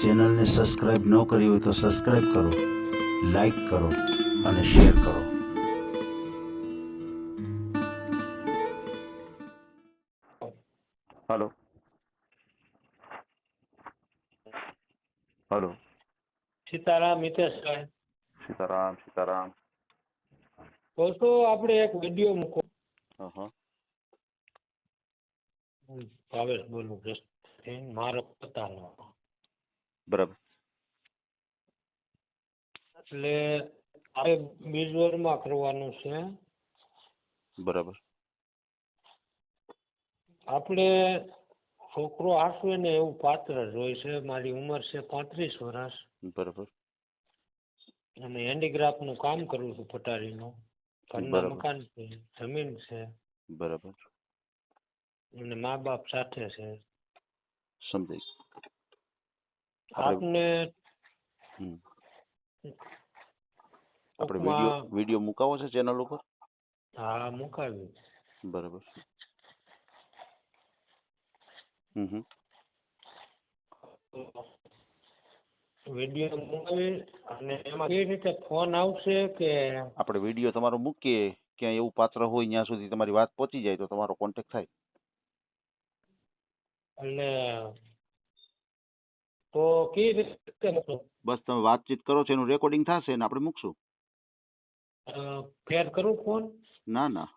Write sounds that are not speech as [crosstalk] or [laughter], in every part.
ચેનલને સબસ્ક્રાઈબ ન કરી હોય તો સબસ્ક્રાઇબ કરો લાઈક કરો અને શેર કરો. હલો. હલો. સીતારામ મિતેશભાઈ સીતારામ સીતારામ. તો તો આપણે એક વીડિયો મૂકો હા ભાવેશ બોલું જસ્ટ મારો પોતાનો બરાબર. એટલે આપણે બીજવરમાં કરવાનું છે. બરાબર. આપણે છોકરો આસવે ને એવું પાત્ર જોઈ છે. મારી ઉંમર છે પાંત્રીસ વર્ષ બરાબર. અને હેન્ડીક્રાફ્ટનું કામ કરું છું પટારીનું. ઘરના. મકાન છે જમીન છે. બરાબર. અને મા બાપ સાથે છે. આપણે આપને આપણે વીડિયો વીડિયો મુકાવો છે ચેનલ ઉપર? હા મુકાવી બરાબર હમ વીડિયો અને એમાં કેવી રીતે ફોન આવશે કે આપણે વીડિયો તમારો મૂકીએ ક્યાંય એવું પાત્ર હોય ત્યાં સુધી તમારી વાત પહોંચી જાય તો તમારો કોન્ટેક્ટ થાય. એટલે તો કેવી રીતે? બસ તમે વાતચીત કરો છો એનું રેકોર્ડિંગ થશે ને આપણે મૂકશું. ફેર કરું ફોન? ના ના.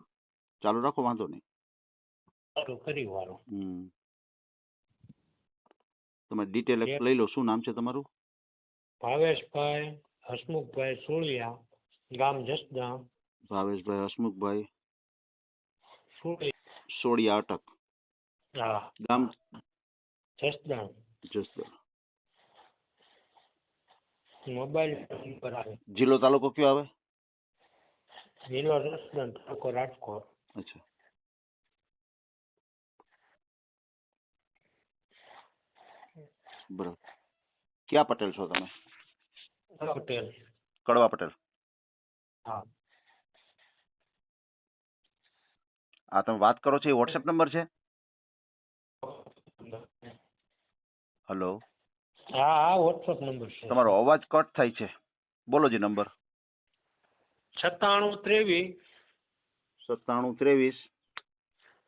ચાલુ રાખો વાંધો નહીં. સારું કરી વારો હમ. તમે ડિટેલ લઈ લો શું નામ છે તમારું? ભાવેશભાઈ હસમુખભાઈ સોળિયા ગામ જસદણ. ભાવેશભાઈ હસમુખભાઈ. સોળિયા અટક. હા. ગામ? જસદણ. જસદણ. મોબાઈલ નંબર આવે. જિલ્લો તાલુકો કયો આવે? જિલ્લો રસદન તાલુકો રાજકોટ. અચ્છા. બરાબર. ક્યાં પટેલ છો તમે? પટેલ. કડવા પટેલ. હા. આ તમે વાત કરો છો એ વોટ્સએપ નંબર છે? હલો હા હા વોટ્સઅપ નંબર છે. તમારો અવાજ કટ થાય છે. બોલો જે નંબર સત્તાણું ત્રેવીસ. સત્તાણું ત્રેવીસ.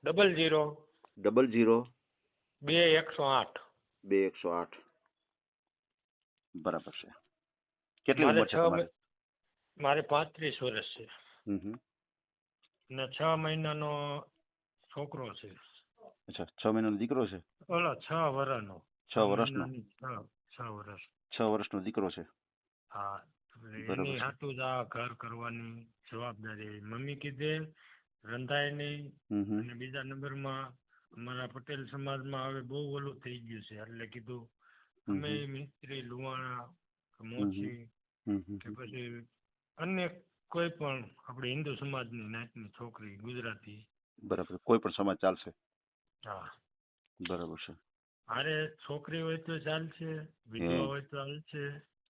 Double zero. Double zero. બે એકસો આઠ. બે એકસો આઠ. બરાબર છે. કેટલી ઉંમર છે તમારી? મારે પાંત્રીસ વર્ષ છે. ને છ મહિનાનો છોકરો છે. અચ્છા છ મહિનાનો દીકરો છે? ઓલો છ વર્ષનો છ વર્ષનો? છ વર્ષ. છ વર્ષનો દીકરો છે? હા એની હાટું જ આ ઘર કરવાની જવાબદારી મમ્મી કીધે રંધાય નહીં. અને બીજા નંબરમાં અમારા પટેલ સમાજમાં હવે બહુ ઓલું થઈ ગયું છે. એટલે કીધું અમે મિસ્ત્રી લુવાણા મોચી. કે પછી અન્ય કોઈ પણ આપણે હિન્દુ સમાજની નાતની છોકરી ગુજરાતી. બરાબર. કોઈ પણ સમાજ ચાલશે? હા. બરાબર છે. મારે છોકરી હોય તો ચાલશે વિધવા હોય તો ચાલશે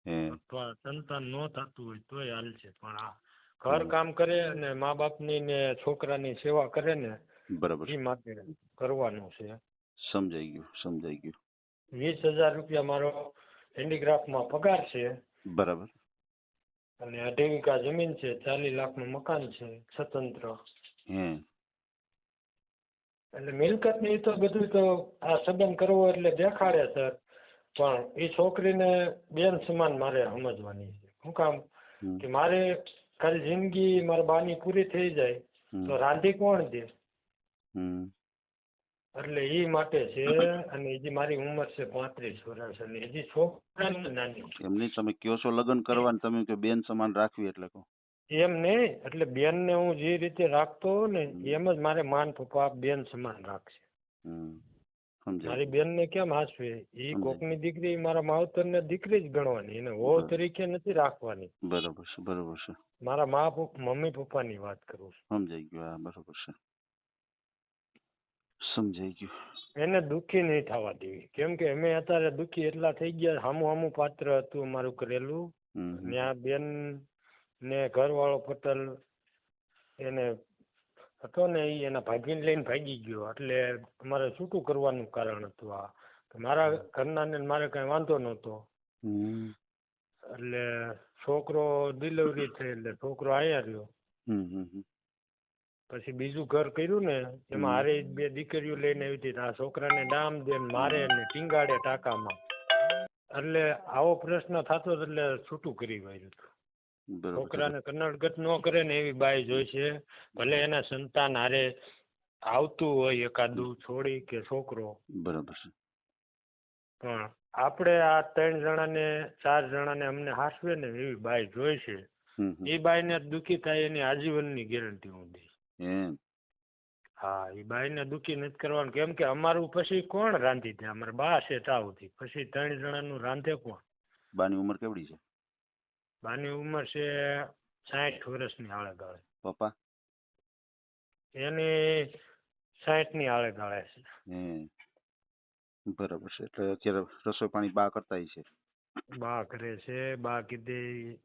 હે અથવા સંતાન ન થતું હોય તોય હાલશે પણ આ ઘર કામ કરે અને મા બાપની ને છોકરાની સેવા કરે ને બરાબર. એ માટે કરવાનું છે. સમજાઈ ગયું સમજાઈ ગયું. વીસ હજાર રૂપિયા મારો હેન્ડીક્રાફ્ટમાં પગાર છે. બરાબર. અને અઢી વીઘા જમીન છે ચાલીસ લાખનું મકાન છે સ્વતંત્ર. હે એટલે મિલકતની તો બધું તો આ સંબંધ કરવો એટલે દેખાડે સર. પણ એ છોકરીને બેન સમાન મારે સમજવાની છે. શું કામ? કે મારે ખાલી જિંદગી મારા બાની પૂરી થઈ જાય તો રાંધી કોણ દે. એટલે એ માટે છે અને હજી મારી ઉંમર છે પાંત્રીસ વર્ષ અને હજી છોકરા નાની. એમની તમે કયો છો લગ્ન કરવાનું તમે કે બેન સમાન રાખવી એટલે કહો. એમ નહીં એટલે બેનને હું જે રીતે રાખતો હોઉં ને એમ જ મારે માન પપ્પા બેન સમાન રાખશે. મારી બેનને કેમ હાસવે? એ. કોકની દીકરી મારા માવતરને દીકરી જ ગણવાની એને વહુ તરીકે નથી રાખવાની. બરોબર છે બરોબર છે. મારા મા મમ્મી પપ્પાની વાત કરું છું. સમજાઈ ગયું હા બરાબર છે. સમજાઈ ગયું. એને દુઃખી નહીં થવા દેવી. કેમ કે અમે અત્યારે દુઃખી એટલા થઈ ગયા સામું સામું પાત્ર હતું અમારું કરેલું. ત્યાં બેન ને ઘરવાળો પટેલ એને હતો ને એ એના ભાગીને લઈને ભાગી ગયો. એટલે અમારે છૂટું કરવાનું કારણ હતું આ. મારા ઘરનાને ને મારે કઈ વાંધો નહોતો. એટલે છોકરો ડિલિવરી થઈ એટલે છોકરો આયા રહ્યો. પછી બીજું ઘર કર્યું ને એમાં. હારે બે દીકરીઓ લઈને આવી હતી. આ છોકરાને ડામ દે ને મારે ને ટીંગાડે ટાંકામાં. એટલે આવો પ્રશ્ન થતો એટલે છૂટું કરી વાળ્યું છોકરાને કન્નડગત ન કરે ને એવી બાઈ જોઈ છે. ભલે એના સંતાન હારે આવતું હોય એકાદું છોડી કે છોકરો. બરાબર છે. પણ આપણે આ ત્રણ જણાને ચાર જણાને અમને હાસવે ને એવી બાઈ જોઈ છે. હમ હમ. એ બાઈને દુઃખી થાય એની આજીવનની ગેરંટી હું દઈશ હા એ બાઈને દુઃખી નથી કરવાનું. કેમ કે અમારું પછી કોણ રાંધી દે અમારે બા છે તાવથી પછી ત્રણ જણાનું રાંધે કોણ? બાની ઉંમર કેવડી છે? બાની ઉંમર છે સાઠ વર્ષની આળે ગાળે પપ્પા? એની સાઠની આળે ગાળે છે બરાબર છે. એટલે અત્યારે રસોઈ પાણી બા કરતા છે? બા કરે છે બા કીધે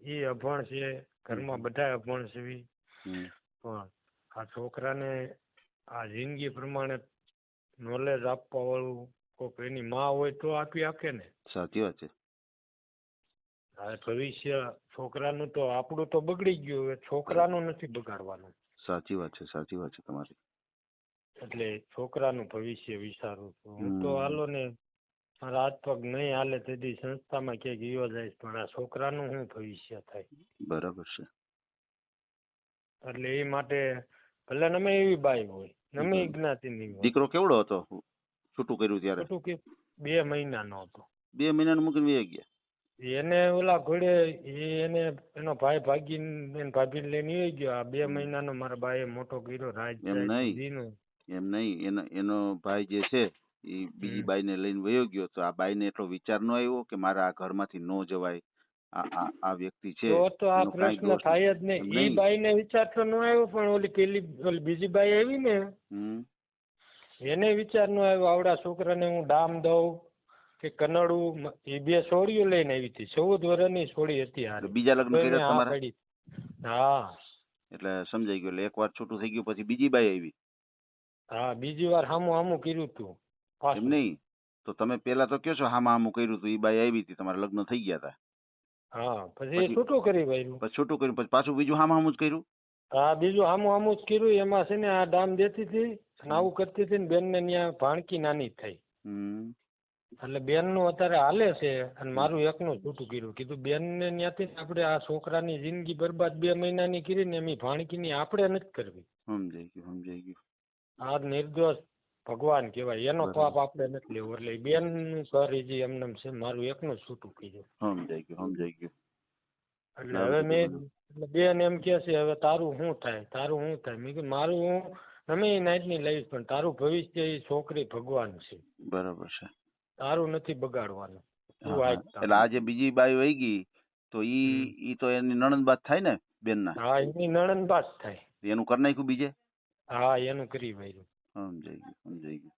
ઈ અભણ છે ઘરમાં બધા અભણ છે પણ આ છોકરાને આ જિંદગી પ્રમાણે નોલેજ આપવા વાળું કોક એની માં હોય તો આપી આપે ને. સાચી વાત છે. હવે ભવિષ્ય છોકરાનું તો આપણું તો બગડી ગયું હવે છોકરાનું નથી બગાડવાનું. સાચી વાત છે સાચી વાત છે તમારી. એટલે છોકરાનું ભવિષ્ય વિચારું છું. હું તો. હાલો ને મારા હાથ પગ નહીં હાલે તેથી સંસ્થામાં ક્યાંક ગયો જાય પણ આ છોકરાનું શું ભવિષ્ય થાય? બરાબર છે. એટલે એ માટે ભલે નમે એવી બાઈ હોય નમે જ્ઞાતિ જ્ઞાતિની હોય. દીકરો કેવડો હતો? છૂટું કર્યું ત્યારે? બે કે બે મહિનાનો હતો. બે મહિનાનું મૂકીને વહી ગયા? એને ઓલા ઘોડે એને એનો ભાઈ ભાગીને એને ભાભીને લઈને વહી ગયો. આ બે મહિનાનો મારા બાએ મોટો કર્યો રાજ એમ નહીં. એમ નહીં. એનો એનો ભાઈ જે છે એ બીજી. બાઈને લઈને વયો ગયો. તો આ બાઈને એટલો વિચાર ન આવ્યો કે મારા આ ઘરમાંથી ન જવાય. આ આ વ્યક્તિ છે તો તો આ પ્રશ્ન થાય જ નહીં. એ બાઈને વિચાર તો ન આવ્યો પણ ઓલી પેલી ઓલી બીજી બાઈ આવી ને હમ. એને વિચાર ન આવ્યો. આવડા છોકરાને હું ડામ દઉં કે કનડું એ બે છોડીઓ લઈને આવી હતી. ચૌદ વર્ષની છોડી હતી હારે. બીજા લગ્ન કર્યા હા તમારા? પડી. હા. એટલે સમજાઈ ગયું. એટલે એક વાર છૂટું થઈ ગયું પછી બીજી બાઈ આવી? હા બીજી વાર હામું હામું કર્યું તું. એમ પાછું. નહીં? તો તમે પેલા તો કયો છો હામાં હામું કર્યું હતું એ બાઈ આવી હતી તમારા લગ્ન થઈ ગયા હતા હા પછી એ પછી- છૂટું કરી વાર્યું પછી છૂટું કર્યું પછી પાછું બીજું હામાં હામું જ કર્યું? હા બીજું હામું હામું જ કર્યું. એમાં છે ને આ ડામ દેતી હતી અને આવું કરતી હતી ને બેન ને ત્યાં ભાણકી નાની થઈ. હમ. એટલે બેનનું અત્યારે હાલે છે અને મારું એકનું છૂટું કર્યું. કીધું બેન ને ત્યાંથી આપણે આ છોકરાની જિંદગી બરબાદ બે મહિનાની કરી ને એમની ભાણકીની આપણે નથી કરવી. સમજાઈ ગયું સમજાઈ ગયું. આ નિર્દોષ ભગવાન કહેવાય. એનો. પાપ આપણે નથી લેવો. એટલે બેનનું ઈ જે એમને છે મારું એકનું છૂટું કર્યું. સમજાઈ ગયું સમજાઈ ગયું. એટલે હવે મેં એટલે બેન એમ કે છે હવે તારું શું થાય? તારું શું થાય? મેં કીધું મારું હું ગમે એ નાઈટની લઈશ પણ તારું ભવિષ્ય એ છોકરી ભગવાન છે. બરાબર છે. તારું નથી બગાડવાનું. એટલે આજે બીજી બાઈ વહી ગઈ તો ઈ ઈ તો એની નણંદ બાત થાય ને બેનના? હા એની નણંદ બાદ થાય એનું કરી નાખ્યું બીજે? હા એનું કરી વાયરું. સમજાઈ ગયું સમજાઈ ગયું.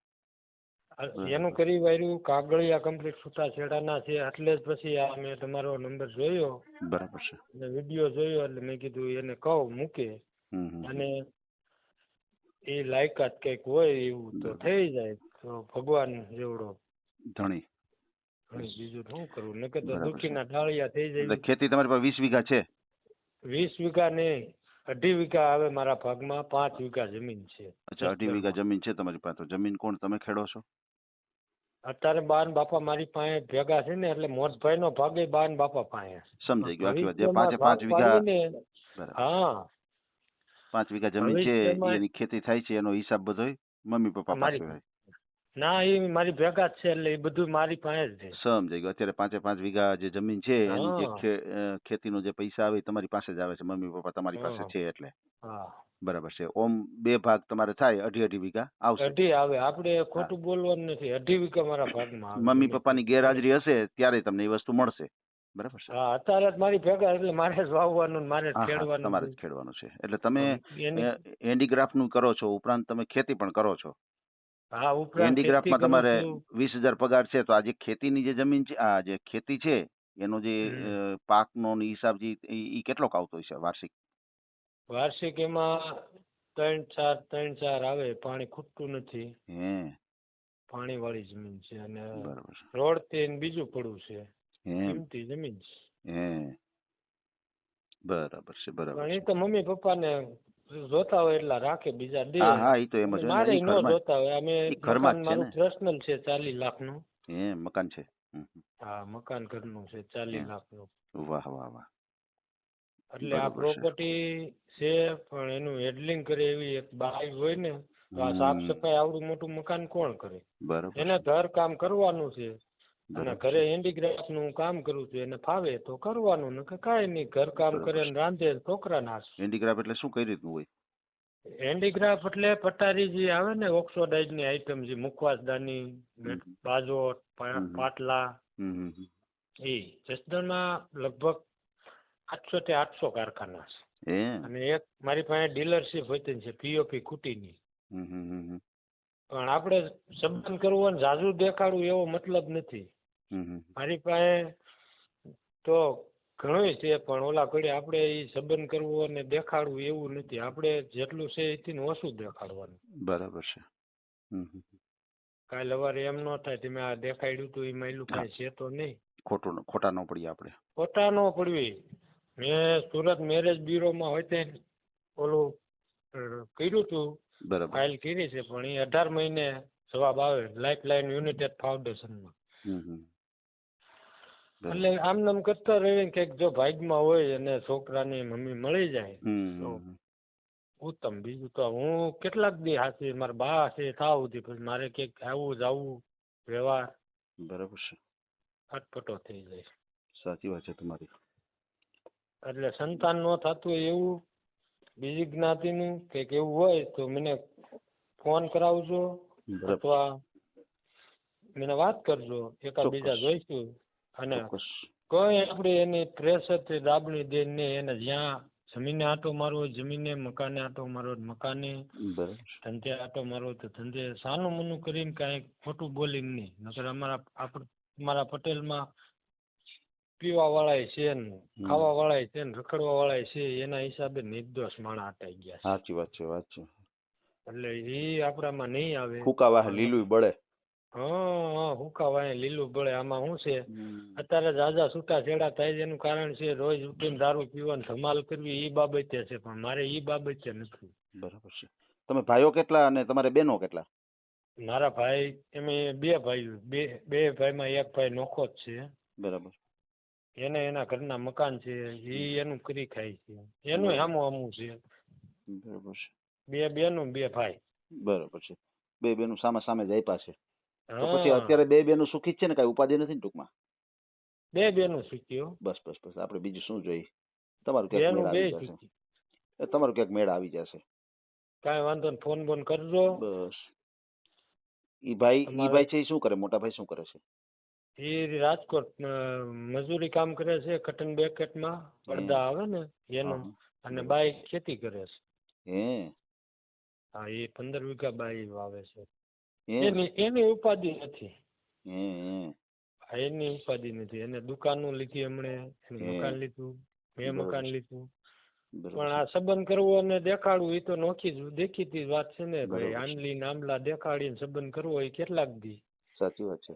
એનું કરી વાયરું કાગળિયા કમ્પ્લીટ છૂટાછેડાના છે એટલે જ પછી આ મેં તમારો નંબર જોયો. બરાબર છે. અને વીડિયો જોયો એટલે મેં કીધું એને કહું મૂકે. અને એ લાયકાત કંઈક હોય એવું તો. થઈ જાય તો ભગવાન જેવડો ધણી. બીજું શું કરવું? નકર તો દુખીના ઢાળિયા થઈ એટલે ખેતી તમારી પાસે વીસ વીઘા છે? વીસ વીઘા નહીં. અઢી વીઘા આવે મારા ભાગમાં પાંચ વીઘા જમીન છે. અચ્છા અઢી વીઘા જમીન છે તમારી પાસે. તો જમીન કોણ? તમે ખેડો છો? અત્યારે બાન બાપા મારી પાસે ભેગા છે ને એટલે મોટભાઈ નો ભાગે બાન બાપા પાસે. સમજાઈ ગયું. આખી વાત. પાંચે પાંચ વીઘા હા. પાંચ વીઘા જમીન છે એની ખેતી થાય છે એનો હિસાબ બધોય મમ્મી પપ્પા મારી પાસે હોય. ના એ મારી ભેગા જ છે એટલે એ બધું મારી પાસે જ છે. સમજાઈ ગયું. અત્યારે પાંચે પાંચ વીઘા જે જમીન છે એની જે ખેતીનો જે પૈસા આવે એ તમારી પાસે જ આવે છે. મમ્મી પપ્પા તમારી પાસે છે એટલે. બરાબર છે. ઓમ બે ભાગ તમારે થાય અઢી અઢી વીઘા? આવશે. અઢી આવે. આપણે ખોટું બોલવાનું નથી. અઢી વીઘા મારા ભાગમાં મમ્મી પપ્પાની ગેરહાજરી હશે ત્યારે તમને એ વસ્તુ મળશે. બરાબર છે? હા અત્યારે મારી ભેગા એટલે મારે જ વાવવાનું મારે જ ખેડવાનું તમારે જ ખેડવાનું છે. એટલે તમે હેન્ડીક્રાફ્ટનું કરો છો ઉપરાંત તમે ખેતી પણ કરો છો. હા ઉપરાંત હેન્ડીક્રાફ્ટમાં ખેતી કરું તમારે છું. વીસ હજાર પગાર છે તો આ જે ખેતીની જે જમીન છે આ જે ખેતી છે એનો જે હમ. અ, પાકનો ને હિસાબ જે એ કેટલોક આવતો છે વાર્ષિક? વાર્ષિક એમાં ત્રણ ચાર ત્રણ ચાર આવે પાણી ખૂટતું નથી. હે. પાણી વાળી જમીન છે અને બરાબર છે. રોડ તે ને બીજું પડવું છે. એમ કિંમતી જમીન છે. હે. બરાબર છે બરાબર પણ એ છે. તો મમ્મી પપ્પાને જોતા હોય એટલા રાખે બીજા દે હા હા એ તો એમ જ હોય મારે ઈ ન જોતા હોય. અમે ઘરમાં છે ને. પર્સનલ છે ચાલીસ લાખનું. હે મકાન છે. હા મકાન ઘરનું છે 40 લાખનું વાહ વાહ વાહ. એટલે આ પ્રોપર્ટી છે. પણ એનું હેન્ડલિંગ કરે એવી એક બાઈ હોય ને તો આ સાફ સફાઈ આવડું મોટું મકાન કોણ કરે? બરાબર એને ઘર કામ કરવાનું છે. અને ઘરે હેન્ડીક્રાફ્ટનું કામ કરું છું એને ફાવે તો કરવાનું ને કાંઈ નહીં ઘર કામ કરે ને રાંધે છોકરા ના હેન્ડીક્રાફ્ટ એટલે શું કઈ રીતનું હોય હેન્ડીક્રાફ્ટ એટલે પટારી જે આવે ને ઓક્સોડાઇઝની આઈટમ જે મુખવાસદાની દાની બાજોટ પાટલા એ જસદણમાં લગભગ આઠસો થી આઠસો કારખાના છે. અને એક મારી પાસે ડીલરશીપ હોય છે પીઓપી કુટીની. પણ આપણે સંબંધ કરવો અને ઝાઝું દેખાડવું એવો મતલબ નથી. મારી પાસે તો ઘણું છે પણ ઓલા ઘડી આપણે એ સંબંધ કરવો અને દેખાડવું એવું નથી. આપણે જેટલું છે એથી ઓછું દેખાડવાનું. બરાબર છે. કાલ. સવારે એમ ન થાય તમે આ દેખાડ્યું તું એ માયલું કાંઈ છે તો નહીં. ખોટું ખોટા ન પડીએ આપણે. ખોટા ન પડવી મેં સુરત મેરેજ બ્યુરોમાં હોય તે ઓલું કર્યું તું. બરાબર. ફાઇલ કરી છે પણ એ અઢાર મહિને જવાબ આવે લાઈફ લાઈન યુનાઇટેડ ફાઉન્ડેશનમાં. હમ, હમ. બરાબર. એટલે આમ નામ કરતા રહીએ ને કંઈક જો ભાગમાં હોય અને છોકરાની મમ્મી મળી જાય તો ઉત્તમ. બીજું તો હું કેટલાક દી હાથી મારા બા છે થાવ સુધી પછી મારે ક્યાંક આવવું જાવું વ્યવહાર બરાબર છે. અટપટો થઈ જાય. સાચી વાત છે તમારી. એટલે સંતાન ન થતું હોય એવું બીજી જ્ઞાતિનું કે એવું હોય તો મને ફોન કરાવજો અથવા મને વાત કરજો એકાદ બીજા જોઈશું. અને કોઈ આપણે એની પ્રેશરથી દાબણી દઈને એને જ્યાં જમીને આટો મારવો જમીને મકાને આટો મારવો મકાને ધંધે આટો મારવો તો ધંધે સાનું મનું કરીને કાંઈ ખોટું બોલીને નહીં. નકર અમારા આપણે અમારા પટેલમાં પીવા વાળા છે ને ખાવા વાળા છે ને રખડવા વાળા છે એના હિસાબે નિર્દોષ માણસ અટાઈ ગયા સાચી વાત છે વાત છે. એટલે એ આપણામાં નહીં આવે. ફૂકાવા લીલું બળે. હા હા હુકાવાય લીલું ભળે આમાં શું છે? અત્યારે ઝાઝા છૂટા છેડા થાય છે એનું કારણ છે રોજ ઉઠીને દારૂ પીવાનું ધમાલ કરવી એ બાબતે છે પણ મારે એ બાબતે નથી. બરાબર છે. તમે ભાઈઓ કેટલા અને તમારે બેનો કેટલા? મારા ભાઈ એમે બે ભાઈઓ બે બે ભાઈમાં એક ભાઈ નોખો જ છે. બરાબર. એને એના ઘરના મકાન છે એ એનું કરી ખાય છે. એનું હામું હામું છે. બરાબર છે. બે બેનું બે ભાઈ. બરાબર છે. બે બેનું સામે સામે જ આપ્યા છે. તો પછી અત્યારે બે બેનું સુખી જ છે ને કઈ ઉપાધિ નથી ને ટૂંકમાં? બે બેનું હો. બસ બસ બસ આપણે બીજું શું જોઈએ? તમારું ક્યાંક મેળ આવી જશે. તમારું ક્યાંક મેળ આવી જશે. કાંઈ વાંધો નહીં ફોન બોન કરજો. બસ. ઈ ભાઈ ઈ ભાઈ છે શું કરે? મોટા ભાઈ શું કરે છે? એ રાજકોટ મજૂરી કામ કરે છે કટન બેકેટમાં. પડદા આવે ને એનું. અને બાઈ ખેતી કરે છે. હે. હા એ પંદર વીઘા બાઈ વાવે છે. એની એની ઉપાધિ નથી. એની ઉપાધિ નથી. એને દુકાનો લીધી એમણે મકાન લીધું મેં મકાન લીધું. પણ આ સંબંધ કરવો અને દેખાડવું એ તો નોખી દેખીતી વાત છે ને ભાઈ. આંબલી ને દેખાડીને સંબંધ કરવો એ કેટલાક દી. સાચી વાત છે.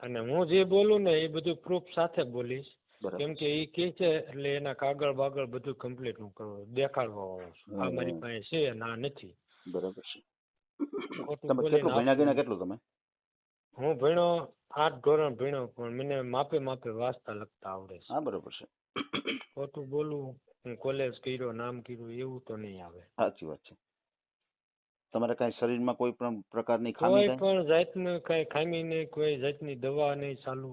અને હું જે બોલું ને એ બધું પ્રૂફ સાથે બોલીશ. કેમ કે એ કે છે એટલે એના કાગળ બાગળ બધું કમ્પ્લીટ હું કરું દેખાડવા વાળો છું. આ મારી પાસે છે અને આ નથી. બરાબર છે. તમે કેટલું ભણ્યા ગણ્યા કેટલું તમે? હું ભણ્યો આઠ ધોરણ ભણ્યો પણ મને માપે માપે વાંચતા લખતા આવડે છે. હા બરોબર છે. ખોટું બોલવું હું કોલેજ કર્યો નામ કર્યું એવું તો નહીં આવે. સાચી વાત છે. તમારે કઈ શરીરમાં કોઈ પણ પ્રકારની ખામી કોઈ પણ જાતનું કઈ ખામી નહીં કોઈ જાતની દવા નહીં ચાલુ.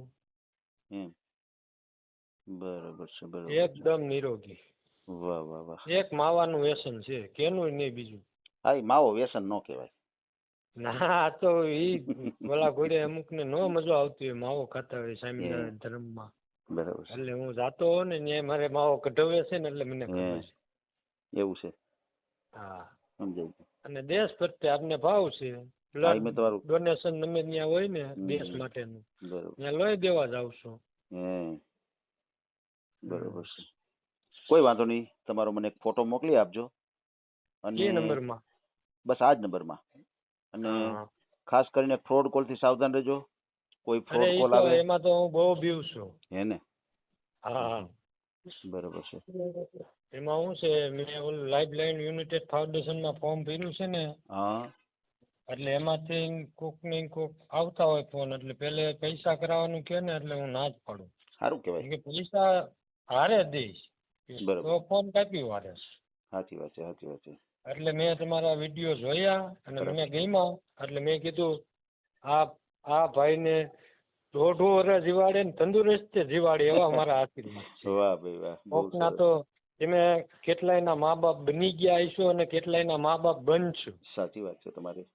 બરોબર બરાબર છે બરોબર એકદમ નિરોગી. વાહ વાહ વાહ. એક માવાનું વ્યસન છે કેનું નહીં બીજું. હા માવો વ્યસન ન કહેવાય. ના? તો ઈ ઓલા ઘોડે અમુક ને નો મજા આવતી હોય માવો ખાતા હોય સ્વામિનારાયણ ધર્મમાં. બરાબર છે. એટલે હું જાતો હોઉં ને ત્યાં મારે માવો કઢવે છે ને એટલે મને ખબર છે. એવું છે. હા. સમજાય અને દેશ પ્રત્યે આપને ભાવ છે. મેં ડોનેશન તમે ત્યાં હોય ને. દેશ માટેનું. બરાબર. ત્યાં લઈ દેવા જાવ છો. બરાબર છે. કોઈ વાંધો નહીં. તમારો મને ફોટો મોકલી આપજો. અને નંબરમાં? બસ આ જ નંબરમાં. અને ખાસ કરીને ફ્રોડ કોલથી સાવધાન રહેજો. કોઈ ફ્રોડ કોલ આવે. એમાં તો હું બહુ બીવ છું. હે ને? હા. બરોબર છે. એમાં હું છે મેં ઓલું લાઈફ લાઈન યુનાઇટેડ ફાઉન્ડેશનમાં ફોર્મ ભર્યું છે ને. હા. એટલે એમાંથી કોક ને કોક આવતા હોય ફોન એટલે પેલે પૈસા કરાવવાનું કે ને એટલે હું ના જ પાડું. સારું કેવાય કહેવાય કે પૈસા હારે દઈશ. બરોબર. તો ફોન કાપી વારે સાચી વાત છે સાચી વાત છે. એટલે મેં તમારા વીડિયો જોયા અને. મને ગમ્યા. એટલે મેં કીધું આ આ ભાઈને દોઢું વર્ષ જીવાડે ને તંદુરસ્ત જીવાડે એવા [laughs] મારા આશીર્વાદ છે. વાહ ભાઈ વાહ કોકના તો તમે કેટલાયના મા બાપ બની ગયા હશો અને કેટલાયના મા બાપ બનશો. સાચી વાત છે તમારી.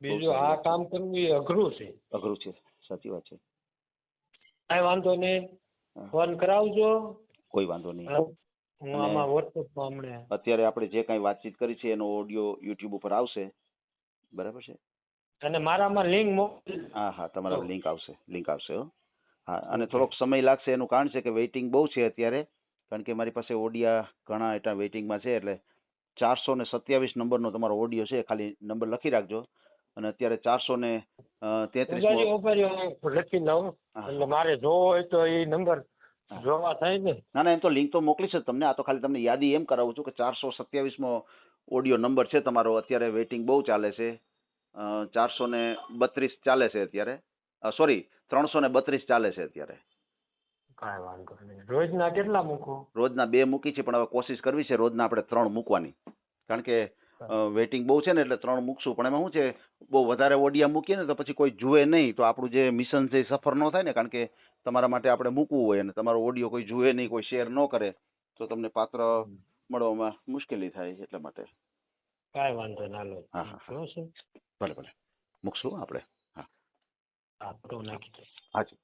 બીજું આ કામ કરવું એ અઘરું છે. અઘરું છે. સાચી વાત છે. કાંઈ વાંધો નહીં. ફોન કરાવજો. કોઈ વાંધો નહીં. હું આમાં વોટ્સઅપમાં હમણાં અત્યારે આપણે જે કાંઈ વાતચીત કરી છે એનો ઓડિયો યુટ્યુબ ઉપર આવશે. બરાબર છે? અને મારામાં લિંક મોકલી હા હા તમારા લિંક આવશે લિંક આવશે હો. હા અને થોડોક સમય લાગશે એનું કારણ છે કે વેઇટિંગ બહુ છે અત્યારે કારણ કે મારી પાસે ઓડિયા ઘણા એટલા વેઇટિંગમાં છે એટલે ચારસો ને સત્યાવીસ નંબરનો તમારો ઓડિયો છે ખાલી નંબર લખી રાખજો. અને અત્યારે ચારસો ને તેત્રીસ લખી લઉં એટલે મારે જોવો હોય તો એ નંબર. જોવા થાય ને. ના ના એમ તો લિંક તો મોકલીશ જ તમને. આ તો ખાલી તમને યાદી એમ કરાવું છું કે ચારસો સત્યાવીસમો ઓડિયો નંબર છે તમારો. અત્યારે વેઇટિંગ બહુ ચાલે છે. ચારસો ને બત્રીસ ચાલે છે અત્યારે. સોરી ત્રણસો ને બત્રીસ ચાલે છે અત્યારે. કાંઈ વાંધો નહીં. રોજના કેટલા મૂકો? રોજના બે મૂકી છે પણ હવે કોશિશ કરવી છે રોજના આપણે ત્રણ મૂકવાની. કારણ કે વેઇટિંગ બહુ છે ને એટલે ત્રણ મૂકશું. પણ એમાં શું છે બહુ વધારે ઓડિયા મૂકીએ ને તો પછી કોઈ જુએ નહીં. તો આપણું જે મિશન છે એ સફર ન થાય ને કારણ કે તમારા માટે આપણે મૂકવું હોય અને તમારો ઓડિયો કોઈ જુએ નહીં કોઈ શેર ન કરે તો તમને પાત્ર મળવામાં મુશ્કેલી થાય એટલા માટે. કાંઈ વાંધો ના લો. હા, હા, હા. ભલે ભલે. મૂકશું આપણે. હા. હા નાખી હાજી.